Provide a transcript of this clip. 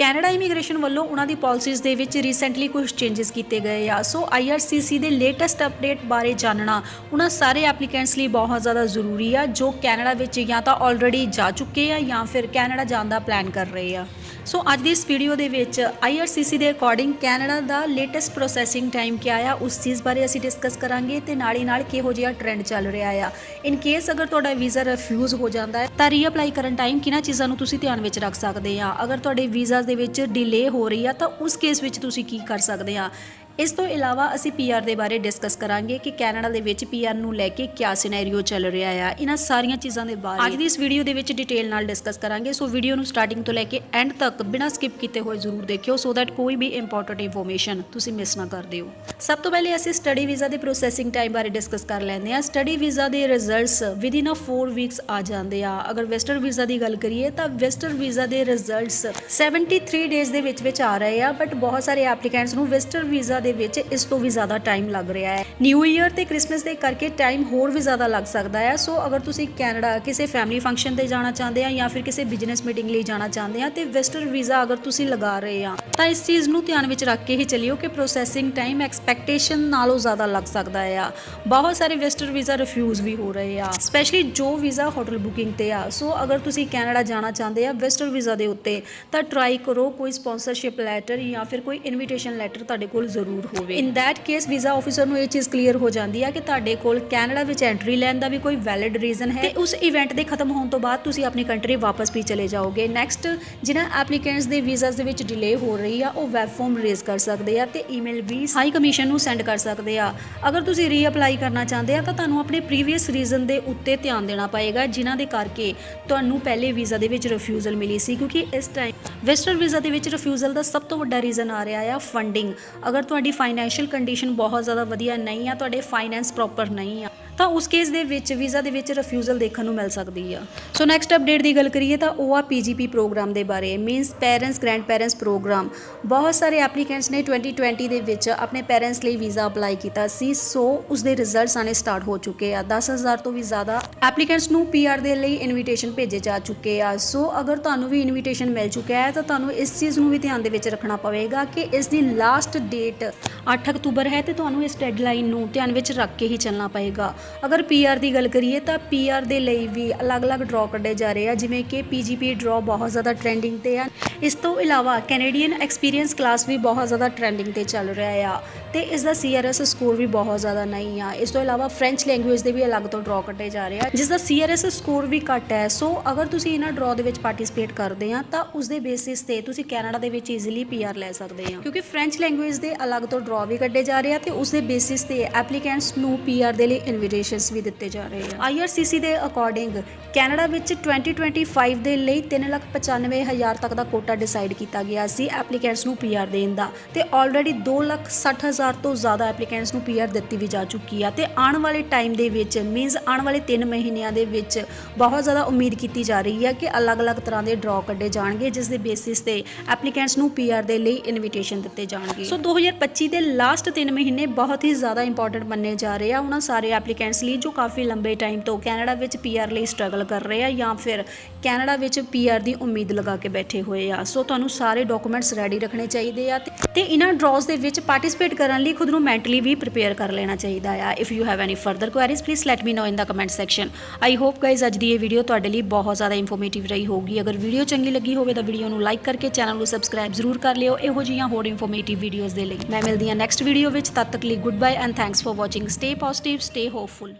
Canada immigration ਵੱਲੋਂ ਉਹਨਾਂ ਦੀ policies ਦੇ ਵਿੱਚ ਰੀਸੈਂਟਲੀ ਕੁਝ ਚੇਂਜਸ ਕੀਤੇ ਗਏ ਆ। ਸੋ ਆਈਆਰਸੀਸੀ ਦੇ ਲੇਟੈਸਟ ਅਪਡੇਟ ਬਾਰੇ ਜਾਣਨਾ ਉਹਨਾਂ ਸਾਰੇ ਐਪਲੀਕੈਂਟਸ ਲਈ ਬਹੁਤ ਜ਼ਿਆਦਾ ਜ਼ਰੂਰੀ ਆ, ਜੋ ਕੈਨੇਡਾ ਵਿੱਚ ਜਾਂ ਤਾਂ ਆਲਰੇਡੀ ਜਾ ਚੁੱਕੇ ਆ ਜਾਂ ਫਿਰ ਕੈਨੇਡਾ ਜਾਣ ਦਾ ਪਲਾਨ ਕਰ ਰਹੇ ਆ। ਸੋ ਅੱਜ ਦੀ ਇਸ ਵੀਡੀਓ ਦੇ ਵਿੱਚ ਆਈਆਰਸੀਸੀ ਦੇ ਅਕੋਰਡਿੰਗ ਕੈਨੇਡਾ ਦਾ ਲੇਟੈਸਟ ਪ੍ਰੋਸੈਸਿੰਗ ਟਾਈਮ ਕੀ ਆ, ਉਸ ਚੀਜ਼ ਬਾਰੇ ਅਸੀਂ ਡਿਸਕਸ ਕਰਾਂਗੇ ਤੇ ਨਾਲ ਹੀ ਨਾਲ ਕਿਹੋ ਜਿਹਾ ਟ੍ਰੈਂਡ ਚੱਲ ਰਿਹਾ ਆ। ਇਨ ਕੇਸ ਅਗਰ ਤੁਹਾਡਾ ਵੀਜ਼ਾ ਰਿਫਿਊਜ਼ ਹੋ ਜਾਂਦਾ ਹੈ, ਤਾਂ ਰੀਅਪਲਾਈ ਕਰਨ ਟਾਈਮ ਕਿਹਨਾਂ ਚੀਜ਼ਾਂ ਨੂੰ ਤੁਸੀਂ ਧਿਆਨ ਵਿੱਚ ਰੱਖ ਸਕਦੇ ਆ? ਅਗਰ ਤੁਹਾਡੇ ਵੀਜ਼ਾ ਦੇ ਵਿੱਚ ਡਿਲੇ ਹੋ ਰਹੀ ਆ, ਤਾਂ ਉਸ ਕੇਸ ਵਿੱਚ ਤੁਸੀਂ ਕੀ ਕਰ ਸਕਦੇ ਆ? ਇਸ ਤੋਂ ਇਲਾਵਾ ਅਸੀਂ ਪੀਆਰ ਦੇ ਬਾਰੇ ਡਿਸਕਸ ਕਰਾਂਗੇ ਕਿ ਕੈਨੇਡਾ ਦੇ ਵਿੱਚ ਪੀਆਰ ਨੂੰ ਲੈ ਕੇ ਕਿਆ ਸਿਨੈਰੀਓ ਚੱਲ ਰਿਹਾ ਆ, ਇਹਨਾਂ ਸਾਰੀਆਂ ਚੀਜ਼ਾਂ ਦੇ ਬਾਰੇ। ਅੱਜ ਦੀ ਇਸ ਵੀਡੀਓ ਦੇ ਵਿੱਚ ਡਿਟੇਲ ਨਾਲ ਡਿਸਕਸ ਕਰਾਂਗੇ, ਸੋ ਵੀਡੀਓ ਨੂੰ ਸਟਾਰਟਿੰਗ ਤੋਂ ਲੈ ਕੇ ਐਂਡ ਤੱਕ ਬਿਨਾਂ ਸਕਿਪ ਕੀਤੇ ਹੋਏ ਜ਼ਰੂਰ ਦੇਖਿਓ ਸੋ ਦੈਟ ਕੋਈ ਵੀ ਇੰਪੋਰਟੈਂਟ ਇਨਫੋਰਮੇਸ਼ਨ ਤੁਸੀਂ ਮਿਸ ਨਾ ਕਰ ਦਿਓ। ਸਭ ਤੋਂ ਪਹਿਲੇ ਅਸੀਂ ਸਟੱਡੀ ਵੀਜ਼ਾ ਦੇ ਪ੍ਰੋਸੈਸਿੰਗ ਟਾਈਮ ਬਾਰੇ ਡਿਸਕਸ ਕਰ ਲੈਂਦੇ ਹਾਂ। ਸਟੱਡੀ ਵੀਜ਼ਾ ਦੇ results within a 4 weeks ਆ ਜਾਂਦੇ ਆ। ਅਗਰ ਵੈਸਟਰ ਵੀਜ਼ਾ ਦੀ ਗੱਲ ਕਰੀਏ, ਤਾਂ ਵੈਸਟਰ ਵੀਜ਼ਾ ਦੇ ਰਿਜ਼ਲਟਸ 73 ਡੇਜ਼ ਦੇ ਵਿੱਚ ਵਿੱਚ ਆ ਰਹੇ ਆ ਬਟ ਬਹੁਤ ਸਾਰੇ ਐਪਲੀਕੈਂਟਸ ਨੂੰ ਵੈਸਟਰਨ ਵੀਜ਼ਾ ਦੇ ਵਿੱਚ ਇਸ ਤੋਂ ਵੀ ਜ਼ਿਆਦਾ ਟਾਈਮ ਲੱਗ ਰਿਹਾ ਹੈ। ਨਿਊ ਈਅਰ ਤੇ ਕ੍ਰਿਸਮਸ ਦੇ ਕਰਕੇ ਟਾਈਮ ਹੋਰ ਵੀ ਜ਼ਿਆਦਾ ਲੱਗ ਸਕਦਾ ਹੈ। ਸੋ ਅਗਰ ਤੁਸੀਂ ਕੈਨੇਡਾ ਕਿਸੇ ਫੈਮਿਲੀ ਫੰਕਸ਼ਨ ਤੇ ਜਾਣਾ ਚਾਹੁੰਦੇ ਆ ਜਾਂ ਫਿਰ ਕਿਸੇ ਬਿਜ਼ਨਸ ਮੀਟਿੰਗ ਲਈ ਜਾਣਾ ਚਾਹੁੰਦੇ ਆ ਤੇ ਵੈਸਟਰਨ ਵੀਜ਼ਾ ਅਗਰ ਤੁਸੀਂ ਲਗਾ ਰਹੇ ਆ, ਤਾਂ ਇਸ ਚੀਜ਼ ਨੂੰ ਧਿਆਨ ਵਿੱਚ ਰੱਖ ਕੇ ਹੀ ਚੱਲਿਓ ਕਿ ਪ੍ਰੋਸੈਸਿੰਗ ਟਾਈਮ ਐਕਸਪੈਕਟੇਸ਼ਨ ਨਾਲੋਂ ਜ਼ਿਆਦਾ ਲੱਗ ਸਕਦਾ ਆ। ਬਹੁਤ ਸਾਰੇ ਵੈਸਟਰਨ ਵੀਜ਼ਾ ਰਿਫਿਊਜ਼ ਵੀ ਹੋ ਰਹੇ ਆ ਸਪੈਸ਼ਲੀ ਜੋ ਵੀਜ਼ਾ ਹੋਟਲ ਬੁਕਿੰਗ ਤੇ ਆ। ਸੋ ਅਗਰ ਤੁਸੀਂ ਕੈਨੇਡਾ ਜਾਣਾ ਚਾਹੁੰਦੇ ਆ ਵੈਸਟਰਨ ਵੀਜ਼ਾ ਦੇ ਉੱਤੇ, ਤਾਂ ਟਰਾਈ ਕਰੋ ਕੋਈ ਸਪਾਂਸਰਸ਼ਿਪ ਲੈਟਰ ਜਾਂ ਫਿਰ ਕੋਈ ਇਨਵੀਟੇਸ਼ਨ ਲੈਟਰ ਤੁਹਾਡੇ ਕੋਲ ਜ਼ਰੂਰ ਹੋਵੇ in that case visa officer ਨੂੰ ਇਹ ਚੀਜ਼ ਕਲੀਅਰ ਹੋ ਜਾਂਦੀ ਆ ਕਿ ਤੁਹਾਡੇ ਕੋਲ ਕੈਨੇਡਾ ਵਿੱਚ ਐਂਟਰੀ ਲੈਣ ਦਾ ਵੀ ਕੋਈ ਵੈਲਿਡ ਰੀਜ਼ਨ ਹੈ। ਤੇ ਉਸ ਇਵੈਂਟ ਦੇ ਖਤਮ ਹੋਣ ਤੋਂ ਬਾਅਦ ਤੁਸੀਂ ਆਪਣੀ ਕੰਟਰੀ ਵਾਪਸ ਵੀ ਚਲੇ ਜਾਓਗੇ। ਨੈਕਸਟ ਜਿਨ੍ਹਾਂ ਐਪਲੀਕੈਂਟਸ ਦੇ ਵੀਜ਼ਾਸ ਦੇ ਵਿੱਚ ਡਿਲੇ ਹੋ ਰਹੀ ਆ ਉਹ ਵੈਬ ਫਾਰਮ ਰੇਜ਼ ਕਰ ਸਕਦੇ ਆ ਤੇ ਈਮੇਲ ਵੀ ਹਾਈ ਕਮਿਸ਼ਨ ਨੂੰ ਸੈਂਡ ਕਰ ਸਕਦੇ ਆ। ਅਗਰ ਤੁਸੀਂ ਰੀਅਪਲਾਈ ਕਰਨਾ ਚਾਹੁੰਦੇ ਆ ਤਾਂ ਤੁਹਾਨੂੰ ਆਪਣੇ ਪ੍ਰੀਵੀਅਸ ਰੀਜ਼ਨ ਦੇ ਉੱਤੇ ਧਿਆਨ ਦੇਣਾ ਪਏਗਾ ਜਿਨ੍ਹਾਂ ਦੇ ਕਰਕੇ ਤੁਹਾਨੂੰ ਪਹਿਲੇ ਵੀਜ਼ਾ ਦੇ ਵਿੱਚ ਰਿਫਿਊਜ਼ਲ ਮਿਲੀ ਸੀ। ਕਿਉਂਕਿ ਇਸ ਟਾਈਮ ਵੈਸਟਰਨ ਵੀਜ਼ਾ ਦੇ ਵਿੱਚ ਰਿਫਿਊਜ਼ਲ ਦਾ ਸਭ ਤੋਂ ਵੱਡਾ ਰੀਜ਼ਨ ਆ ਰਿਹਾ ਆ ਫੰਡਿੰਗ ਅਗਰ ਤੁਹਾਡੀ ਤੁਹਾਡੀ ਫਾਈਨੈਂਸ਼ੀਅਲ ਕੰਡੀਸ਼ਨ ਬਹੁਤ ਜ਼ਿਆਦਾ ਵਧੀਆ ਨਹੀਂ ਆ, ਤੁਹਾਡੇ ਫਾਈਨੈਂਸ ਪ੍ਰੋਪਰ ਨਹੀਂ ਆ, ਤਾਂ ਉਸ ਕੇਸ ਦੇ ਵਿੱਚ ਵੀਜ਼ਾ ਦੇ ਵਿੱਚ ਰਿਫਿਊਜ਼ਲ ਦੇਖਣ ਨੂੰ ਮਿਲ ਸਕਦੀ ਆ। ਸੋ ਨੈਕਸਟ ਅਪਡੇਟ ਦੀ ਗੱਲ ਕਰੀਏ ਤਾਂ ਉਹ ਆ ਪੀਜੀਪੀ ਪ੍ਰੋਗਰਾਮ ਦੇ ਬਾਰੇ means parents grandparents program ਬਹੁਤ ਸਾਰੇ ਐਪਲੀਕੈਂਟਸ ਨੇ 2020 ਦੇ ਵਿੱਚ ਆਪਣੇ ਪੈਰੈਂਟਸ ਲਈ ਵੀਜ਼ਾ ਅਪਲਾਈ ਕੀਤਾ ਸੀ ਸੋ ਉਸ ਦੇ ਰਿਜ਼ਲਟਸ ਆਣੇ ਸਟਾਰਟ ਹੋ ਚੁੱਕੇ ਆ। 10000 ਤੋਂ ਵੀ ਜ਼ਿਆਦਾ ਐਪਲੀਕੈਂਟਸ ਨੂੰ ਪੀਆਰ ਦੇ ਲਈ ਇਨਵੀਟੇਸ਼ਨ ਭੇਜੇ ਜਾ ਚੁੱਕੇ ਆ। ਸੋ ਅਗਰ ਤੁਹਾਨੂੰ ਵੀ ਇਨਵੀਟੇਸ਼ਨ ਮਿਲ ਚੁੱਕਿਆ ਹੈ, ਤਾਂ ਤੁਹਾਨੂੰ ਇਸ ਚੀਜ਼ ਨੂੰ ਵੀ ਧਿਆਨ ਦੇ ਵਿੱਚ ਰੱਖਣਾ ਪਵੇਗਾ ਕਿ ਇਸ ਦੀ ਲਾਸਟ ਡੇਟ 8 ਅਕਤੂਬਰ ਹੈ ਤੇ ਤੁਹਾਨੂੰ ਇਸ ਡੈਡਲਾਈਨ ਨੂੰ ਧਿਆਨ ਵਿੱਚ ਰੱਖ ਕੇ ਹੀ ਚੱਲਣਾ ਪਏਗਾ। ਅਗਰ ਪੀਆਰ ਦੀ ਗੱਲ ਕਰੀਏ ਤਾਂ ਪੀਆਰ ਦੇ ਲਈ ਵੀ ਅਲੱਗ-ਅਲੱਗ ਡਰਾਅ ਕੱਢੇ ਜਾ ਰਹੇ ਆ, ਜਿਵੇਂ ਕਿ ਪੀਜੀਪੀ ਡਰਾਅ ਬਹੁਤ ਜ਼ਿਆਦਾ ਟ੍ਰੈਂਡਿੰਗ ਤੇ ਆ। ਇਸ ਤੋਂ ਇਲਾਵਾ ਕੈਨੇਡੀਅਨ ਐਕਸਪੀਰੀਅੰਸ ਕਲਾਸ ਵੀ ਬਹੁਤ ਜ਼ਿਆਦਾ ਟ੍ਰੈਂਡਿੰਗ ਤੇ ਚੱਲ ਰਿਹਾ ਆ ਤੇ ਇਸ ਦਾ ਸੀਆਰਐਸ ਸਕੋਰ ਵੀ ਬਹੁਤ ਜ਼ਿਆਦਾ ਨਹੀਂ ਆ। ਇਸ ਤੋਂ ਇਲਾਵਾ ਫ੍ਰੈਂਚ ਲੈਂਗੁਏਜ ਦੇ ਵੀ ਅਲੱਗ ਤੋਂ ਡਰਾਅ ਕੱਢੇ ਜਾ ਰਹੇ ਆ, ਜਿਸ ਦਾ ਸੀਆਰਐਸ ਸਕੋਰ ਵੀ ਘੱਟ ਹੈ। ਸੋ ਅਗਰ ਤੁਸੀਂ ਇਹਨਾਂ ਡਰਾਅ ਦੇ ਵਿੱਚ ਪਾਰਟਿਸਿਪੇਟ ਕਰਦੇ ਆ, ਤਾਂ ਉਸ ਦੇ ਬੇਸਿਸ ਤੇ ਤੁਸੀਂ ਕੈਨੇਡਾ ਦੇ ਵਿੱਚ ਈਜ਼ੀਲੀ ਪੀਆਰ ਲੈ ਸਕਦੇ ਆ। ਕਿਉਂਕਿ ਫ੍ਰੈਂਚ ਲੈਂਗੁਏਜ ਦੇ ਅਲੱਗ ਤੋਂ ਡਰਾਅ ਵੀ ਕੱਢੇ ਜਾ ਰਹੇ ਆ ਤੇ ਉਸ ਦੇ ਬੇਸਿਸ ਤੇ ਐਪਲੀਕੈਂਟਸ ਨੂੰ ਪੀਆਰ ਦੇ ਲਈ ਇਨਵੀਟੇਸ਼ਨਸ ਵੀ ਦਿੱਤੇ ਜਾ ਰਹੇ ਆ। ਆਈਆਰਸੀਸੀ ਦੇ ਅਕੋਰਡਿੰਗ ਕੈਨੇਡਾ ਵਿੱਚ 2025 ਦੇ ਲਈ 395000 ਤੱਕ ਦਾ ਕੋਟਾ ਡਿਸਾਈਡ ਕੀਤਾ ਗਿਆ ਸੀ ਐਪਲੀਕੈਂਟਸ ਨੂੰ ਪੀਆਰ ਦੇਣ ਦਾ ਤੇ ਆਲਰੇਡੀ 260000 ਤੋਂ ਜ਼ਿਆਦਾ ਐਪਲੀਕੈਂਟਸ ਨੂੰ ਪੀਆਰ ਦਿੱਤੀ ਵੀ ਜਾ ਚੁੱਕੀ ਆ ਤੇ ਆਉਣ ਵਾਲੇ ਟਾਈਮ ਦੇ ਵਿੱਚ ਮੀਨਸ ਆਉਣ ਵਾਲੇ 3 ਮਹੀਨਿਆਂ ਦੇ ਵਿੱਚ ਬਹੁਤ ਜ਼ਿਆਦਾ ਉਮੀਦ ਕੀਤੀ ਜਾ ਰਹੀ ਹੈ ਕਿ ਅਲੱਗ-ਅਲੱਗ ਤਰ੍ਹਾਂ ਦੇ ਡਰਾ ਕੱਢੇ ਜਾਣਗੇ ਜਿਸ ਦੇ ਬੇਸਿਸ ਤੇ ਐਪਲੀਕੈਂਟਸ ਨੂੰ ਪੀਆਰ ਦੇ ਲਈ ਇਨਵੀਟੇਸ਼ਨ ਦਿੱਤੇ ਜਾਣਗੇ। ਸੋ 2025 ਦੇ ਲਾਸਟ 3 ਮਹੀਨੇ ਬਹੁਤ ਹੀ ਜ਼ਿਆਦਾ ਇੰਪੋਰਟੈਂਟ ਮੰਨੇ ਜਾ ਰਹੇ ਆ ਉਹਨਾਂ ਸਾਰੇ ਐਪਲੀਕੈਂਟਸ ਲਈ, ਜੋ ਕਾਫੀ ਲੰਬੇ ਟਾਈਮ ਤੋਂ ਕੈਨੇਡਾ ਵਿੱਚ ਪੀਆਰ ਲਈ ਸਟਰਗਲ ਕਰ ਰਹੇ ਆ ਜਾਂ ਫਿਰ ਕੈਨੇਡਾ ਵਿੱਚ ਪੀਆਰ ਦੀ ਉਮੀਦ ਲਗਾ ਕੇ ਬੈਠੇ ਹੋਏ ਆ। ਸੋ ਤੁਹਾਨੂੰ ਸਾਰੇ ਡਾਕੂਮੈਂਟਸ ਰੈਡੀ ਰੱਖਣੇ ਚਾਹੀਦੇ ਆ ਤੇ- ਇਹਨਾਂ ਡਰਾws ਦੇ ਵਿੱਚ ਪਾਰਟਿਸਿਪੇਟ ਕਰਨ ਲਈ ਖੁਦ ਨੂੰ ਮੈਂਟਲੀ ਵੀ ਪ੍ਰਿਪੇਅਰ ਕਰ ਲੈਣਾ ਚਾਹੀਦਾ ਆ। If you have any further queries please let me know in the comment section I hope guys ਅੱਜ ਦੀ ਇਹ ਵੀਡੀਓ ਤੁਹਾਡੇ ਲਈ ਬਹੁਤ ਜ਼ਿਆਦਾ ਇਨਫੋਰਮੇਟਿਵ ਰਹੀ ਹੋਊਗੀ। ਅਗਰ ਵੀਡੀਓ ਚੰਗੀ ਲੱਗੀ ਹੋਵੇ ਤਾਂ ਵੀਡੀਓ ਨੂੰ ਲਾਈਕ ਕਰਕੇ ਚੈਨਲ ਨੂੰ ਸਬਸਕ੍ਰਾਈਬ ਜ਼ਰੂਰ ਕਰ ਲਿਓ। ਇਹੋ ਜਿਹੀਆਂ ਹੋਰ ਇਨਫੋਰਮੇਟਿਵ ਵੀਡੀਓਜ਼ ਦੇ ਲਈ ਮੈਂ ਮਿਲਦੀ ਹਾਂ ਨੈਕਸਟ ਵੀਡੀਓ ਵਿੱਚ। ਤਦ ਤੱਕ ਲਈ good bye and thanks for watching stay positive stay hopeful